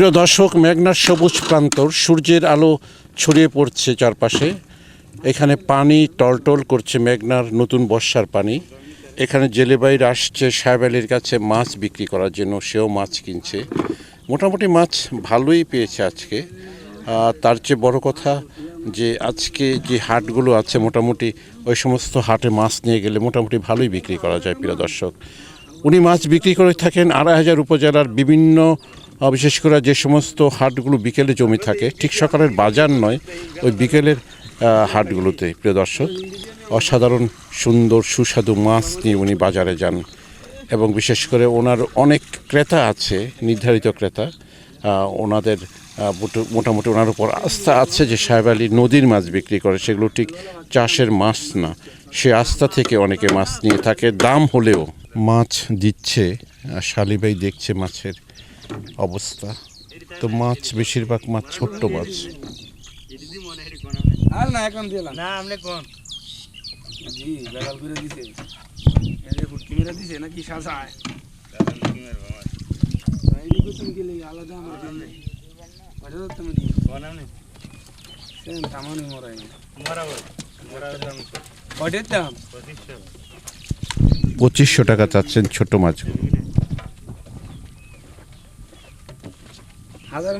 প্রিয় দর্শক, মেঘনার সবুজ প্রান্তর, সূর্যের আলো ছড়িয়ে পড়ছে চারপাশে। এখানে পানি টলটল করছে মেঘনার নতুন বর্ষার পানি। এখানে জেলেবাইর আসছে সাহেব আলীর কাছে মাছ বিক্রি করার জন্য, সেও মাছ কিনছে। মোটামুটি মাছ ভালোই পেয়েছে আজকে। তার চেয়ে বড় কথা যে আজকে যে হাটগুলো আছে মোটামুটি, ওই সমস্ত হাটে মাছ নিয়ে গেলে মোটামুটি ভালোই বিক্রি করা যায় প্রিয় দর্শক। উনি মাছ বিক্রি করে থাকেন আড়াই হাজার উপজেলার বিভিন্ন বিশেষ করে যে সমস্ত হাটগুলো বিকেলে জমি থাকে, ঠিক সকালের বাজার নয়, ওই বিকেলের হাটগুলোতে, প্রিয় দর্শক। অসাধারণ, সুন্দর, সুস্বাদু মাছ নিয়ে উনি বাজারে যান এবং বিশেষ করে ওনার অনেক ক্রেতা আছে, নির্ধারিত ক্রেতা ওনাদের মোটামুটি ওনার উপর আস্থা আছে যে সাহেব আলী নদীর মাছ বিক্রি করে, সেগুলো ঠিক চাষের মাছ না। সে আস্থা থেকে অনেকে মাছ নিয়ে থাকে, দাম হলেও মাছ দিচ্ছে শালিবাই দেখছে মাছের অবস্থা। তো মাছ বেশিরভাগ মাছ ছোট্ট মাছ। পঁচিশশো টাকা চাচ্ছেন ছোট মাছগুলো। হাজার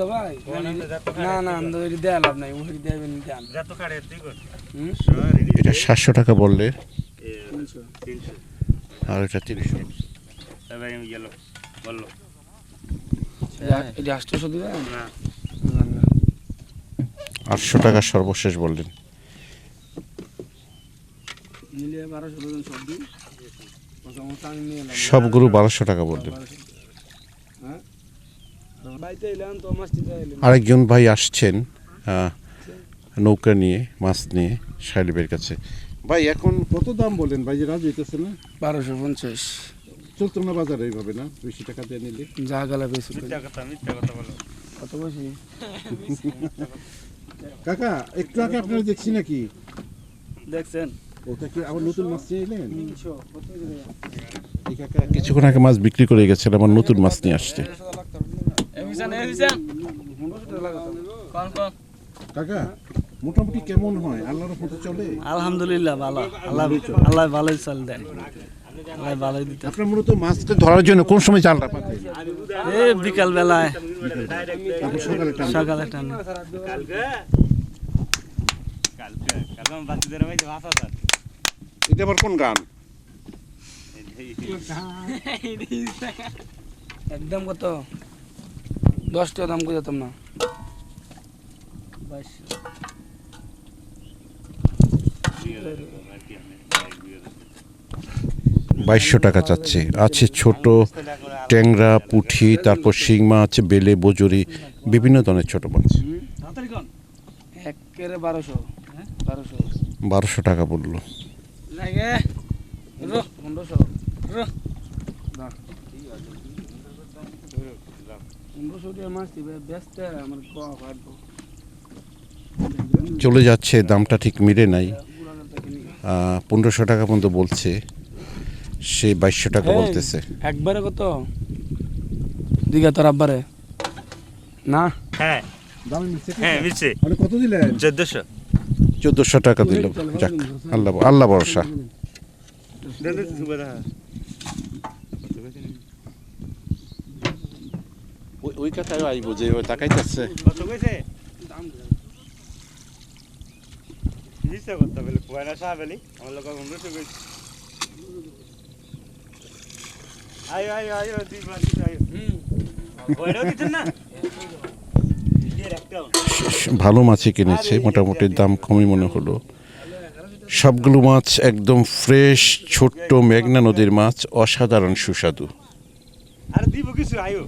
সবাই? কোন আপনি যত না না তো দেয়া লাভ নাই ওই দেবেন দেন যত কাড়ে তুই কর হুম এটা সাতশো টাকা বললে? আর এটা তিনশো। এটা আষ্টশো দিবেন না। আটশো টাকা সর্বশেষ বললেন। সবগুলো বারোশো টাকা বললেন হ্যাঁ বাইতে এলাম তো মাছটি এলাম আরেকজন ভাই আসছেন নৌকা নিয়ে মাছ নিয়ে শালিবের কাছে। ভাই এখন কত দাম বলেন? ভাই যে রাজু হইতেছে না? বারোশো পঞ্চাশ। চলতো না বাজারে এইভাবে না? বেশি টাকা দিয়ে নিলে? যা গেলা বেশি। কত বেশি? কাকা একটু আগে আপনারা দেখছি নাকি? দেখছেন? ওটা কি আবার নতুন মাছ নিয়ে এলেন? কিছুক্ষণ আগে মাছ বিক্রি করে গেছেন আমার নতুন মাছ নিয়ে আসছে। এমিশন এমিশন কোন কোন। কাকা মোটামুটি কেমন হয়? আল্লাহর মতো চলে? আলহামদুলিল্লাহ ভালো। আল্লাহ আল্লাহ ভালোই চল দেয় আল্লাহ ভালোই দিতে আপনার মূলত মাছটা ধরার জন্য কোন সময় জালটা পাতে? এই বিকাল বেলায় তারপর সকালে টান। সকালে টানে। কালকে কালকে কালকে বাচ্চাদের ভাই ভাষা স্যার এটা আবার কোন গান একদম কত? দশটা দাম করে যেতাম না বাইশশো টাকা চাচ্ছে। আছে ছোট ট্যাংরা পুঁঠি তারপর শিং মাছ বেলে বজুরি বিভিন্ন ধরনের ছোট মাছ। বারোশো। টাকা বলল। পনেরোশো। চলে যাচ্ছে দামটা ঠিক মিলে নাই। পনেরোশো টাকা পর্যন্ত বলছে। সে বাইশশো টাকা বলতেছে। একবারে কত? দিঘা তোর আব্বারে? না? হ্যাঁ। হ্যাঁ মিশছে কত দিলেন চোদ্দশো। চোদ্দোশো টাকা দিল। যাক আল্লাহ আল্লাহ ভরসা। ওই কথায় আইব যে তাকাইতেছে ভালো মাছই কিনেছে মোটামুটি দাম কমই মনে হলো। সবগুলো মাছ একদম ফ্রেশ ছোট্ট মেঘনা নদীর মাছ অসাধারণ সুস্বাদু। আর দিব কিছু আয়ো।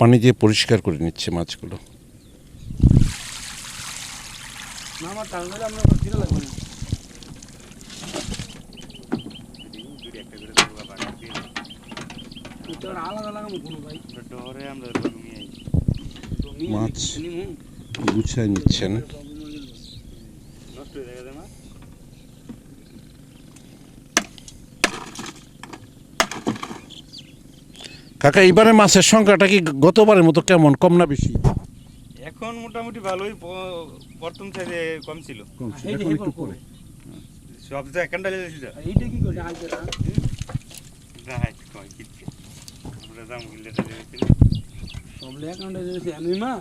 পানি দিয়ে পরিষ্কার করে নিচ্ছে মাছগুলো। মাছ গুছায় নিচ্ছেন নষ্ট হয়ে যাবে মা কাকা এবারে মাছের সংখ্যাটা কি গতবারের মতো কেমন? কম না বেশি? এখন মোটামুটি ভালোই প্রথম থেকে কম ছিল। সব তো একান্ডা লেগেছিল এইটা কি করে আজকে না? যাই কয় কি আমরা দামগুলো লেগেছিল সব অ্যাকাউন্টে দিয়েছি আমি মা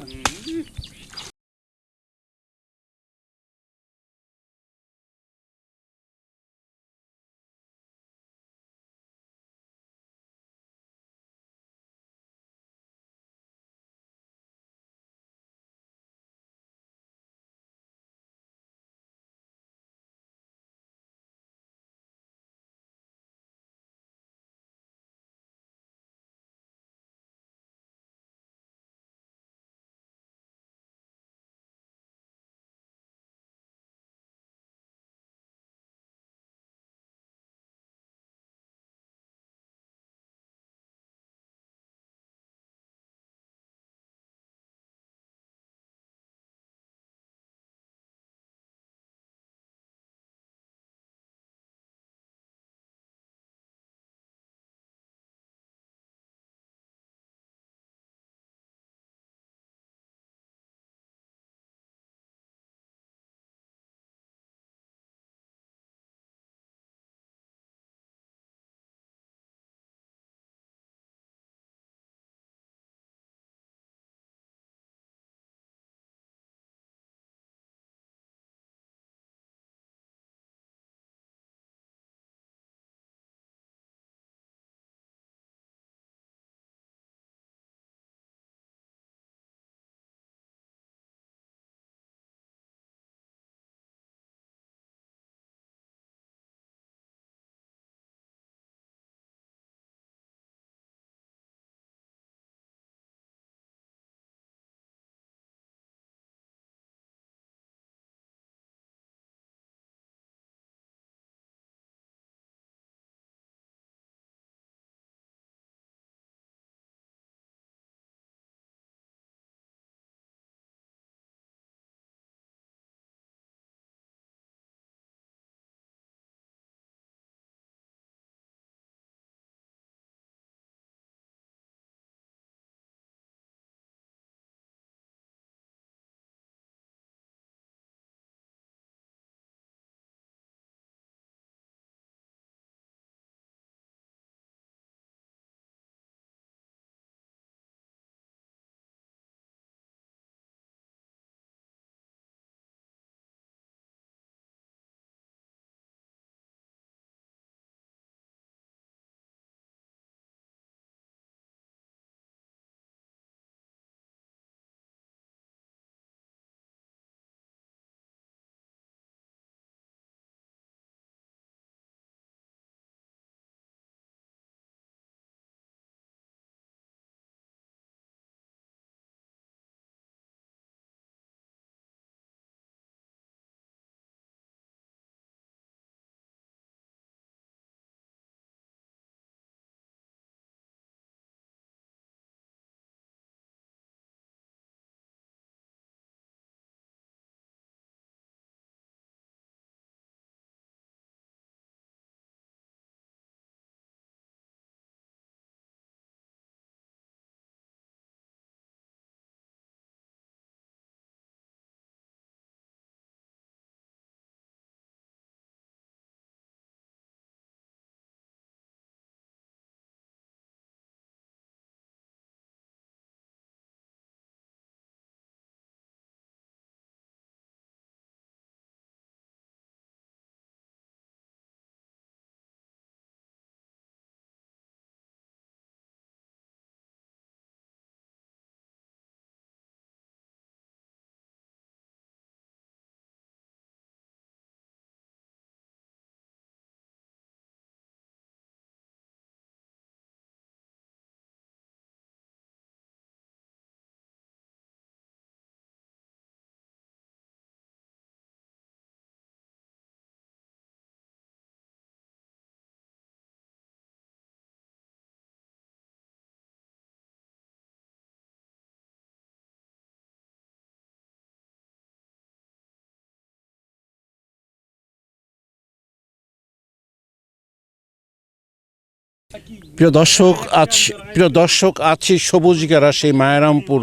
প্রিয় দর্শক আজ প্রিয় দর্শক আছি সবুজগারা সেই মায়ারামপুর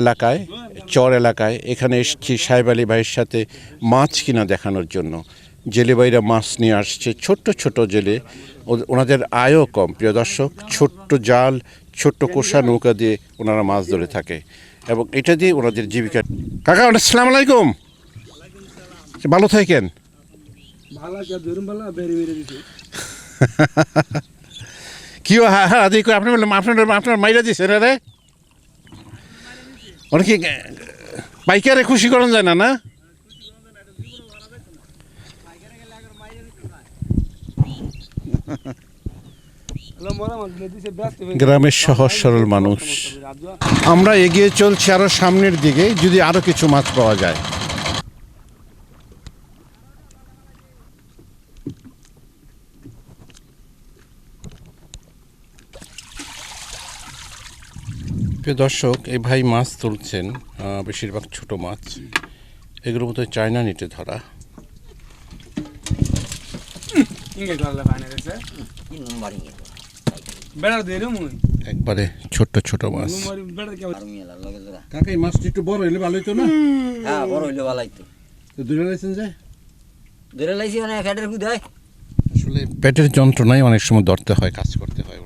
এলাকায় চর এলাকায়। এখানে এসেছি সাহেব আলী ভাইয়ের সাথে মাছ কিনা দেখানোর জন্য। জেলে ভাইরা মাছ নিয়ে আসছে ছোট্ট ছোট জেলে। ওনাদের আয়ও কম। প্রিয় দর্শক ছোট্ট জাল ছোট্ট কোষা নৌকা দিয়ে ওনারা মাছ ধরে থাকে এবং এটা দিয়ে ওনাদের জীবিকা। কাকা আসসালামু আলাইকুম। ভালো থাকেন। ভালো কে ধরুন ভালো বেরি বেরি দিছে কি হ্যাঁ হ্যাঁ আদি আপনি বললাম আপনার আপনার মাইরা দিছে, রে রে। ওরা কি পাইকারে খুশি করেন যায় না না? গ্রামের সহজ, সরল মানুষ। আমরা এগিয়ে চলছি আরও সামনের দিকে, যদি আরও কিছু মাছ পাওয়া যায়। প্রিয় দর্শক এই ভাই মাছ তুলছেন বেশিরভাগ ছোট মাছ। এগুলোর মতো চায়না নিটে ধরা। একবারে ছোট্ট ছোট মাছ। কাকা এই মাছটি একটু বড় হলে ভালো হতো না? হ্যাঁ বড় হইলে ভালাই তো তো দূরে লাইছেন যায় ধরে লাইছি মানে আসলে পেটের যন্ত্রণায় অনেক সময় ধরতে হয় কাজ করতে হয়।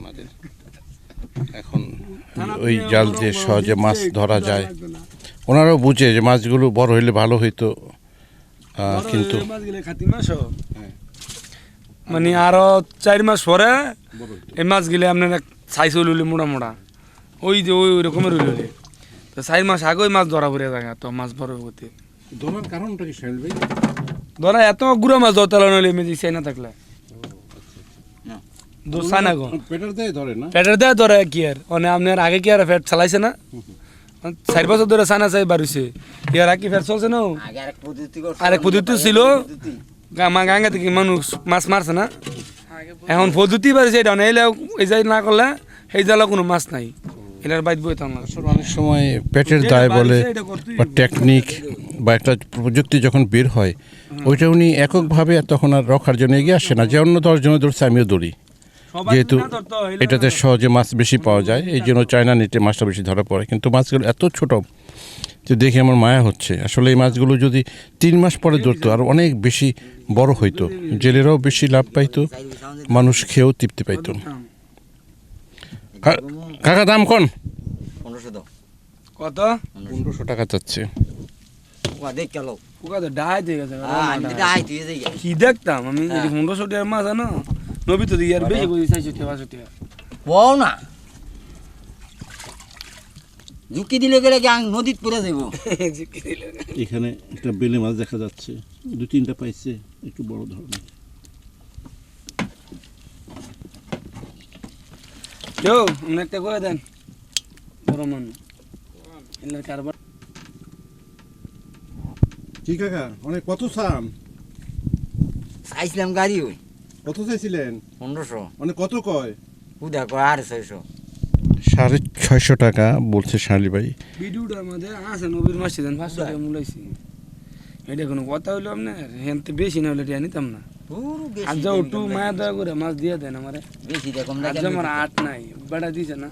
ওই জাল দিয়ে সহজে মাছ ধরা যায়। ওনারাও বুঝে যে মাছগুলো বড় হইলে ভালো হইতো। কিন্তু খাতি মানে আরও চার মাস পরে এই মাছ গেলে আপনার সাইজ হইলে মোটা মোটা ওই যে ওই ওই রকমের হইলে তো চার মাস আগে ওই মাছ ধরা পড়ে থাকে তো মাছ বড় হতে ধরার কারণটা কি ভাই ধরা এত গুড়া মাছ ধরতে নইলে মেজি চাই না থাকলে। দোষা গো পেটের দিয়ে ধরে না? পেটের দেয় ধরে কি আর মানে আপনার আগে কি আর ফ্যাট চালাইছে না? চার বছর ধরে সানা চাই বাড়িছে ইয়ার আগে ফ্যাট চলছে না? আরেক পদ্ধতি ছিল। গাঙ্গা থেকে মানুষ মাছ মারছে না? এখন পদ্ধতি বাড়িছে এটা নাইলে এই যাই না করলে সেই জালা কোনো মাছ নাই। এটার বাইত না আসলে অনেক সময় পেটের দায় বলে বা টেকনিক বা একটা প্রযুক্তি যখন বের হয় ওইটা উনি এককভাবে তখন আর রক্ষার জন্য এগিয়ে আসে না? যে অন্য দশজনে ধরছে আমিও দৌড়ি যেহেতু এটাতে সহজে মাছ বেশি পাওয়া যায় এই জন্য চায়না নেটে মাছটা বেশি ধরা পড়ে। কিন্তু মাছগুলো এত ছোট যে দেখে আমার মায়া হচ্ছে। আসলে এই মাছগুলো যদি তিন মাস পরে ধরতো আর অনেক বেশি বড় হইতো। জেলেরাও বেশি লাভ পাইতো মানুষ খেয়েও তৃপ্তি পাইতো। কা- কাকা দাম কোন? কত? পনেরোশো টাকা চাচ্ছে। কি দেখতাম? আমি পনেরোশো টাকার মাছ আনো? নবী তো দিয়ে আর বেশি চাইছো বও না। ঝুঁকি দিলে গেলে নদীত পড়ে যাইব? এখানে একটা বেলে মাছ দেখা যাচ্ছে দু তিনটা পাইছে একটু বড় ধরনের। কেউ একটা করে দেন। বড় মানুষ। এলাকার কারবার। কি কাকা অনেক কত সাম? চাইছিলাম গাড়ি ওই। কত চাইছিলেন? পনেরোশো। মানে কত কয়? উদা কয় আর ছয়শো। সাড়ে ছয়শো টাকা বলছে শালি ভাই। ভিডিওটার মধ্যে আছে নবীর মাসে দেন পাঁচশো টাকা মূলাইছি। এটা কোনো কথা হইল আপনার হেনতে বেশি না হলে এটা নিতাম না। আজ যাও একটু মায়া দয়া করে মাছ দিয়ে দেন আমার। বেশি দেখুন আজ আমার আট নাই বেড়া দিছে না।